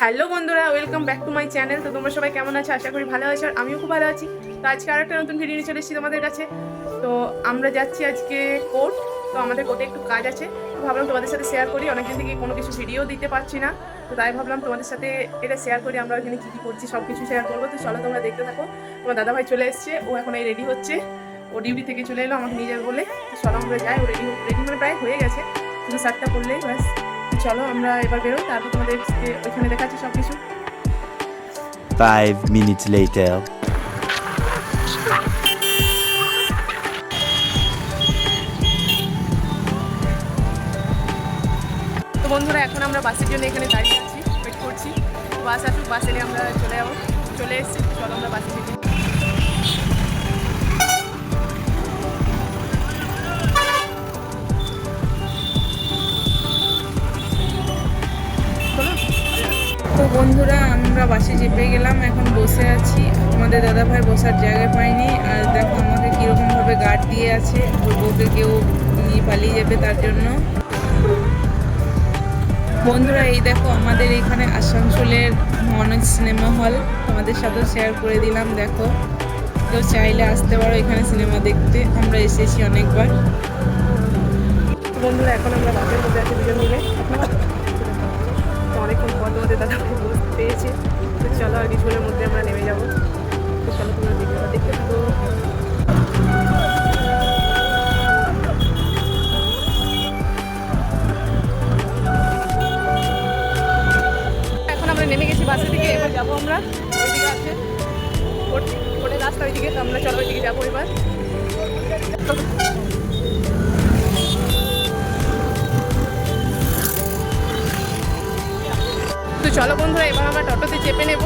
Hello বন্ধুরা, welcome back to my channel. তো তোমরা সবাই কেমন আছো? আশা করি ভালো আছো আর আমিও খুব ভালো আছি। তো আজকে আর একটা নতুন ভিডিও নিয়ে চলে এসেছি তোমাদের কাছে। তো আমরা যাচ্ছি আজকে কোর্ট তো আমাদের কোর্টে একটু কাজ আছে। তো ভাবলাম তোমাদের সাথে শেয়ার করি। অনেকদিন থেকে কোনো কিছু ভিডিও দিতে পারছি না। তো তাই ভাবলাম তোমাদের সাথে এটা শেয়ার করি। আমরা ওখানে কী কী করছি সব কিছু শেয়ার করব। তো চলো তোমরা দেখতে থাকো। তোমার দাদাভাই চলে এসছে। ও এখন এই রেডি হচ্ছে। ও ডিউটি থেকে চলে এলো আমাকে নিয়ে যাবে বলে। তো চলো আমরা যাই। ও রেডি রেডি মানে প্রায় হয়ে গেছে। শুধু শার্টটা পরলেই ব্যাস। চলো আমরা এবার বেরোই তারপর তোমাদের ওইখানে দেখাচ্ছি সব কিছু Five minutes later. তো বন্ধুরা এখন আমরা বাসের জন্য এখানে দাঁড়িয়ে আছি ওয়েট করছি। বাস আসুক বাস এলে আমরা চলে যাব। চলে এসেছি চলো আমরা বাসে তো বন্ধুরা, আমরা বাসে চেপে গেলাম, এখন বসে আছি। আমাদের দাদাভাই বসার জায়গা পাইনি আর দেখো আমাকে কীরকমভাবে গার্ড দিয়ে আছে। বউকে কেউ নিয়ে পালিয়ে যাবে তার জন্য। বন্ধুরা, এই দেখো আমাদের এখানে আসানসোলের মনোজ সিনেমা হল। তোমাদের সাথে শেয়ার করে দিলাম, দেখো। কেউ চাইলে আসতে পারো এখানে সিনেমা দেখতে। আমরা এসেছি অনেকবার। বন্ধুরা, এখন আমরা বাসের মধ্যে আছি, দুজন মিলে। অনেকক্ষণ পর তোমাদের দাদা বসতে পেয়েছে। তো চলো আর কিছুক্ষণের মধ্যে আমরা নেমে যাব। তো চলো তোমরা ভিডিওটা দেখতে থাকো। এখন আমরা নেমে গেছি বাসে থেকে এবার যাব আমরা ওইদিকে আছে। কোর্টের রাস্তা ওইদিকে তো আমরা চলো ওইদিকে যাব এবার। চলো বন্ধুরা এবার আমরা টোটোতে চেপে নেব।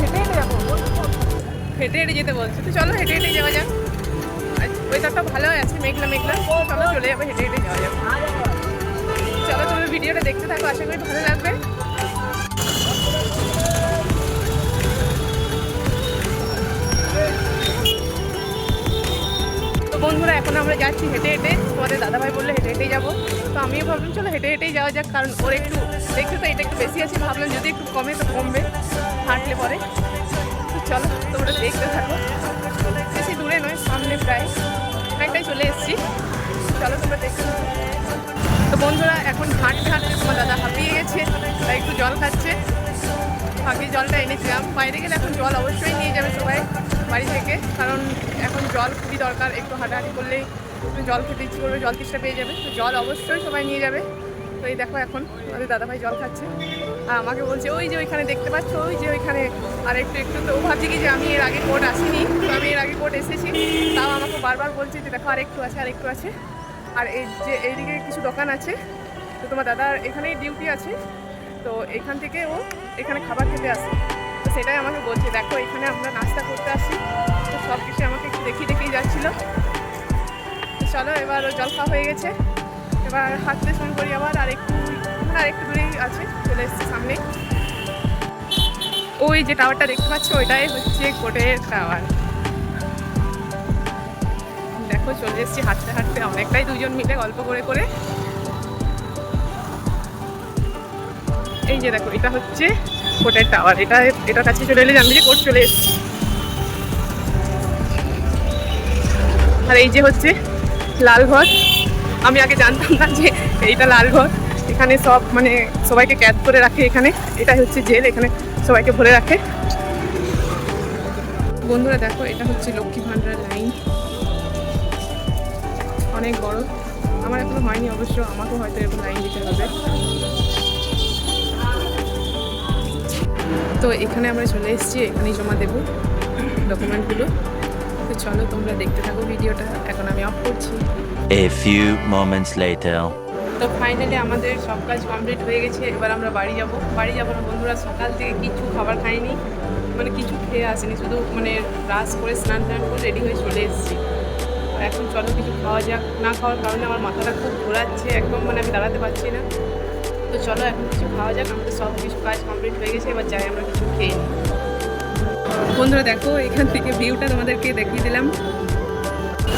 হেঁটে হেঁটে যাব। হেঁটে হেঁটে যেতে বলছে। তো চলো হেঁটে হেঁটে যাওয়া যাক। ওয়েদারটা ভালো আছে মেঘলা মেঘলা। চলো চলে যাব হেঁটে হেঁটে যাওয়া যাবে চলো তুমি ভিডিওটা দেখতে থাকো আশা করি ভালো লাগবে। তো বন্ধুরা এখন আমরা যাচ্ছি হেঁটে হেঁটে। তোমাদের দাদাভাই বললে হেঁটে হেঁটেই যাব। তো আমিও ভাবলাম চলো হেঁটে হেঁটেই যাওয়া যাক কারণ ওর একটু দেখতে তো এটা একটু বেশি আছে, ভাবলাম যদি একটু কমে তো কমবে, হাঁটলে পরে। তো চলো, তোমরা দেখতে থাকো। বেশি দূরে নয়, সামনে প্রায়। অনেকটাই চলে এসেছি। চলো, তোমরা দেখতে তো বন্ধুরা, এখন হাঁটতে হাঁটতে তোমার দাদা হাঁপিয়ে গেছে, তাই একটু জল খাচ্ছে। আগে জলটা এনেছিলাম। বাইরে গেলে এখন জল অবশ্যই নিয়ে যাবে সবাই বাড়ি থেকে। কারণ এখন জল খুবই দরকার, একটু হাঁটাহাঁটি করলেই একটু জল খেতে ইচ্ছে করবে, জল তৃষ্ণা পেয়ে যাবে। তো জল অবশ্যই সবাই নিয়ে যাবে। তো এই দেখো এখন আমাদের দাদাভাই জল খাচ্ছে। আর আমাকে বলছে, ওই যে ওইখানে দেখতে পাচ্ছ, ওই যে ওইখানে। আর একটু একটু তো ভাবছে কি যে আমি এর আগে কোর্ট আসিনি, তো আমি এর আগে কোর্ট এসেছি। তাও আমাকে বারবার বলছে যে, দেখো আর একটু আছে আর একটু আছে। আর এই যে এইদিকে কিছু দোকান আছে, তো তোমার দাদার এখানেই ডিউটি আছে। তো এখান থেকে ও এখানে খাবার খেতে আসে। তো সেটাই আমাকে বলছে, দেখো, এখানে আমরা নাস্তা করতে আসি। তো সব কিছু আমাকে একটু দেখিয়ে দেখিয়ে যাচ্ছিল। চলো, এবার জল খাওয়া হয়ে গেছে। এবার হাঁটতে শুরু করি আবার, আর একটু আর একটু দূরেই আছে, চলে এসছে সামনে। ওই যে টাওয়ারটা দেখতে পাচ্ছ, ওইটাই হচ্ছে কোটের টাওয়ার দেখো, চলে এসেছি হাঁটতে হাঁটতে, অনেকটাই দুজন মিলে গল্প করে করে। এই যে দেখো, এটা হচ্ছে কোটের টাওয়ার এটা, এটার কাছে চলে এলে জানবি যে কোর্ট চলে এসেছি। আর এই যে হচ্ছে লালঘর আমি আগে জানতাম না যে এইটা লালঘর এখানে সব মানে সবাইকে ক্যাদ করে রাখে এখানে। এটাই হচ্ছে জেল, এখানে সবাইকে ভরে রাখে। বন্ধুরা দেখো, এটা হচ্ছে লক্ষ্মী ভাণ্ডার লাইন। অনেক বড়। আমার এখনও হয়নি অবশ্য, আমাকেও হয়তো এরকম লাইন দিতে হবে। তো এখানে আমরা চলে এসেছি, এখানেই জমা দেবো ডকুমেন্টগুলো চলো তোমরা দেখতে থাকো ভিডিওটা। এখন আমি অফ করছি। A few moments later. তো ফাইনালি আমাদের সব কাজ কমপ্লিট হয়ে গেছে। এবার আমরা বাড়ি যাব। বাড়ি যাব না বন্ধুরা সকাল থেকে কিছু খাবার খাইনি। মানে কিছু খেয়ে আসেনি শুধু মানে ব্রাশ করে স্নান টান করে রেডি হয়ে চলে এসেছি। এখন চলো কিছু খাওয়া যাক। না খাওয়ার কারণে আমার মাথাটা খুব ঘোরাচ্ছে একদম মানে আমি দাঁড়াতে পারছি না। তো চলো এখন কিছু খাওয়া যাক। আমাদের সব কিছু কাজ কমপ্লিট হয়ে গেছে এবার যাই আমরা কিছু খেয়ে নিই। বন্ধুরা দেখো, এখান থেকে ভিউটা তোমাদেরকে দেখিয়ে দিলাম।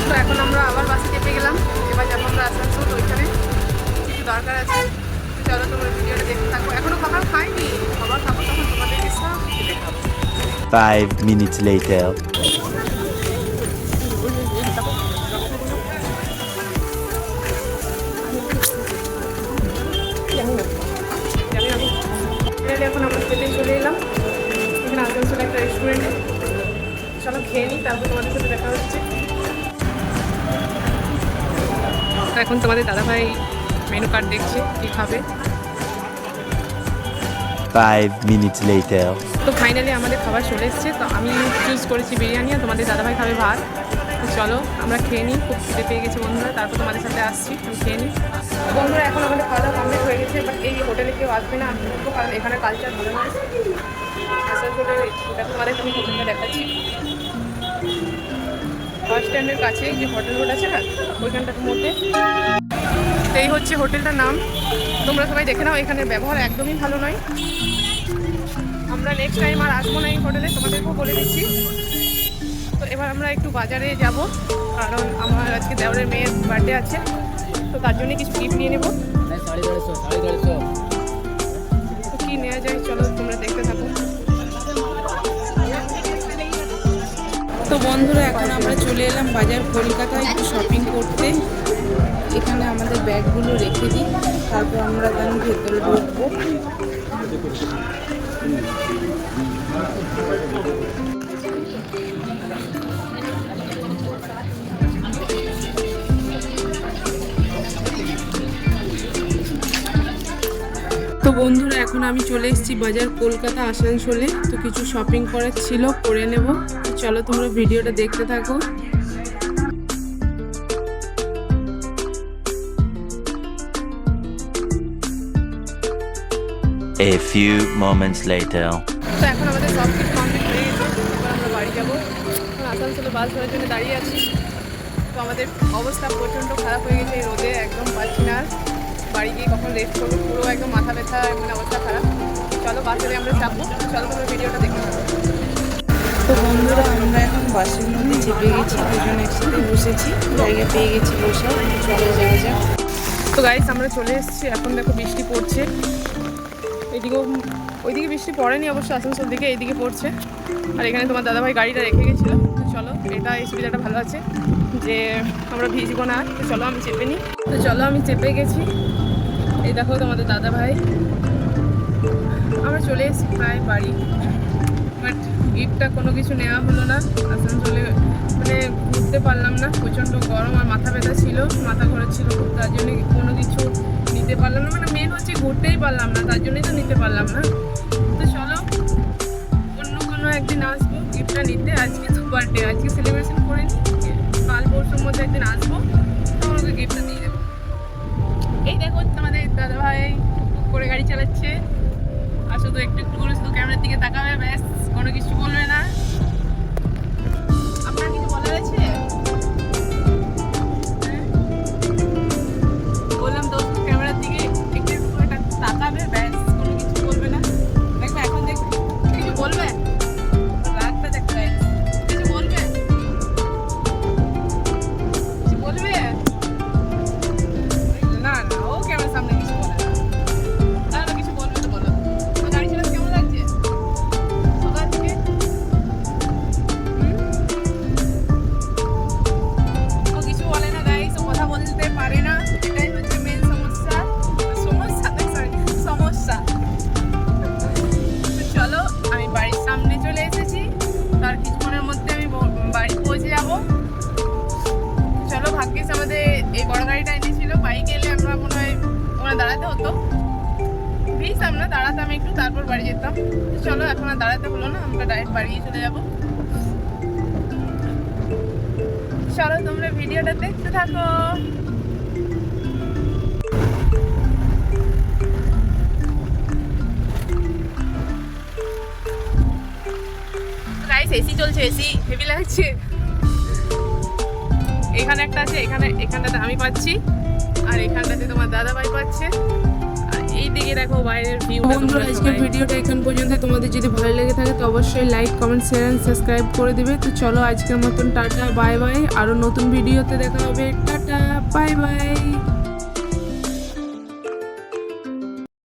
তো এখন আমরা আবার বাসে চেপে গেলাম। এবার যাব আমরা আসানসোল ওইখানে কিছু দরকার আছে। চলো তোমরা ভিডিওটা দেখতে থাকো। এখনও খাবার খাইনি। খাবার খাব তখন তোমাদেরকে সব দেখাবো Five minutes later. একটা রেস্টুরেন্টে চলো খেয়ে নিই তারপর তোমাদের সাথে দেখা হচ্ছে। এখন তোমাদের দাদাভাই মেনু কার্ড দেখছে কী খাবে। Five minutes later. তো ফাইনালি আমাদের খাবার চলে এসছে তো আমি চুজ করেছি বিরিয়ানি আর তোমাদের দাদাভাই খাবে ভাত। তো চলো আমরা খেয়ে নিই খুব খিদে পেয়ে গেছে বন্ধুরা তারপর তোমাদের সাথে আসছি আমি খেয়ে নিই। বন্ধুরা এখন আমাদের খাওয়া দাওয়া কমপ্লিট হয়ে গেছে বাট এই হোটেলে কেউ আসবে না আমি কারণ এখানে কালচার ভালো না মানে দেখাচ্ছি। যে হোটেল রোড আছে না, ওইখানটার মধ্যে। এই হচ্ছে হোটেলটার নাম। তোমরা সবাই দেখে নাও এখানে ব্যবহার একদমই ভালো নয়। আমরা নেক্সট টাইম আর আসব না এই হোটেলে, তোমাদেরকেও বলে দিচ্ছি। তো এবার আমরা একটু বাজারে যাব, কারণ আমার আজকে দেওয়ারের মেয়ের বার্থডে আছে। তো তার জন্য কিছু গিফট নিয়ে নেব। সাড়ে চারশো সাড়ে চারশো বন্ধুরা, এখন আমরা চলে এলাম বাজার কলকাতায় একটু শপিং করতে। এখানে আমাদের ব্যাগগুলো রেখে দিই, তারপর আমরা দেন ভেতরে ঢুকবো। তো বন্ধুরা, এখন আমি চলে এসেছি বাজার কলকাতা আসানসোলে। তো কিছু শপিং করার ছিল, করে নেব। চলো তোমরা ভিডিওটা দেখতে থাকো। A few moments later. তো এখন আমাদের সব কিছু কমপ্লিট হয়ে গেছে। এবার আমরা বাড়ি যাব। এখন আসানসোলে বাস ধরার জন্য দাঁড়িয়ে আছি। তো আমাদের অবস্থা প্রচণ্ড খারাপ হয়ে গেছে। এই রোদে একদম পাচ্ছি না। বাড়ি গিয়ে কখন রেস্ট করব? পুরো একদম মাথা ব্যথা মানে অবস্থা খারাপ। চলো বাসে আমরা চাপবো চলো তোমরা ভিডিওটা দেখে নেব তো বন্ধুরা, আমরা এখন বাসের মধ্যে চেপে গেছি, দুজন একসাথে বসেছি, জায়গা পেয়ে গেছি বসে, চলে যাওয়া যাক। তো গাইস আমরা চলে এসেছি, এখন দেখো বৃষ্টি পড়ছে। এদিকেও ওইদিকে বৃষ্টি পড়েনি অবশ্য, আসানসোল দিকে এইদিকে পড়ছে। আর এখানে তোমার দাদাভাই গাড়িটা রেখে গেছিল। তো চলো, এটা এই সুবিধাটা ভালো আছে, যে আমরা ভিজবো না। তো চলো, আমি চেপে নিই। তো চলো, আমি চেপে গেছি। এই দেখো তোমাদের দাদাভাই। আমরা চলে এসেছি প্রায় বাড়ি। বাট গিফটটা কোনো কিছু নেওয়া হলো না। আসানসোলে মানে ঘুরতে পারলাম না, প্রচণ্ড গরম আর মাথা ব্যথা ছিল, মাথা ঘোরাচ্ছিল ছিল তার জন্য কোনো কিছু নিতে পারলাম না। মানে মেন হচ্ছে ঘুরতেই পারলাম না, তার জন্যই তো নিতে পারলাম না। তো চলো, অন্য কোনো একদিন আসব গিফটটা নিতে, আজকে সুপার ডে আজকে সেলিব্রেশন করে বাড়ি যেতাম। চলো, এখন আর দাঁড়াতে হলো না, আমরা ডাইরেক্ট বাড়ি চলে যাব। চলো, তোমরা ভিডিওটা দেখতে থাকো। এসি চলছে এসি হেভি লাগছে। এখানে একটা আছে, এখানে, এখানটাতে আমি পাচ্ছি। আর এখানটাতে তোমার দাদা ভাই পাচ্ছে। এই দিকে দেখো বাইরের ভিউ বন্ধুরা আজকের ভিডিওটা এখান পর্যন্ত তোমাদের যদি ভালো লেগে থাকে তো অবশ্যই like comment share and subscribe করে দিবে। তো চলো আজকের মতন টাটা বাই বাই আরও নতুন ভিডিওতে দেখা হবে। Tata bye bye